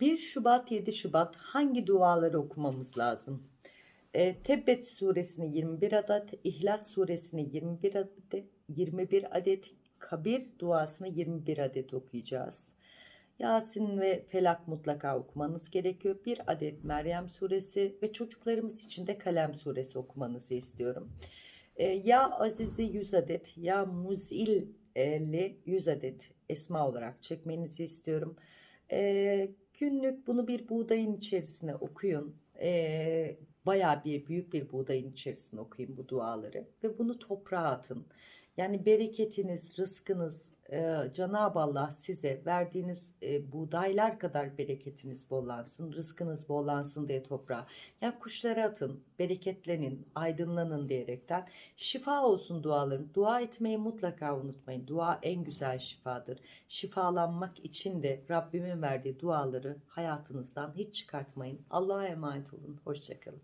1 Şubat 7 Şubat hangi duaları okumamız lazım? E, Tebbet suresini 21 adet, İhlas suresini 21 adet, 21 adet, Kabir duasını 21 adet okuyacağız. Yasin ve Felak mutlaka okumanız gerekiyor. Bir adet Meryem suresi ve çocuklarımız için de Kalem suresi okumanızı istiyorum. E, ya Aziz'i 100 adet, ya Muzil'i 100 adet esma olarak çekmenizi istiyorum. E, günlük bunu bir buğdayın içerisine okuyun. E, bayağı bir büyük bir buğdayın içerisine okuyun bu duaları ve bunu toprağa atın. Yani bereketiniz, rızkınız, e, Cenab-ı Allah size verdiğiniz e, buğdaylar kadar bereketiniz bollansın, rızkınız bollansın diye toprağa. Yani kuşlara atın, bereketlenin, aydınlanın diyerekten şifa olsun dualarım. Dua etmeyi mutlaka unutmayın. Dua en güzel şifadır. Şifalanmak için de Rabbimin verdiği duaları hayatınızdan hiç çıkartmayın. Allah'a emanet olun. Hoşçakalın.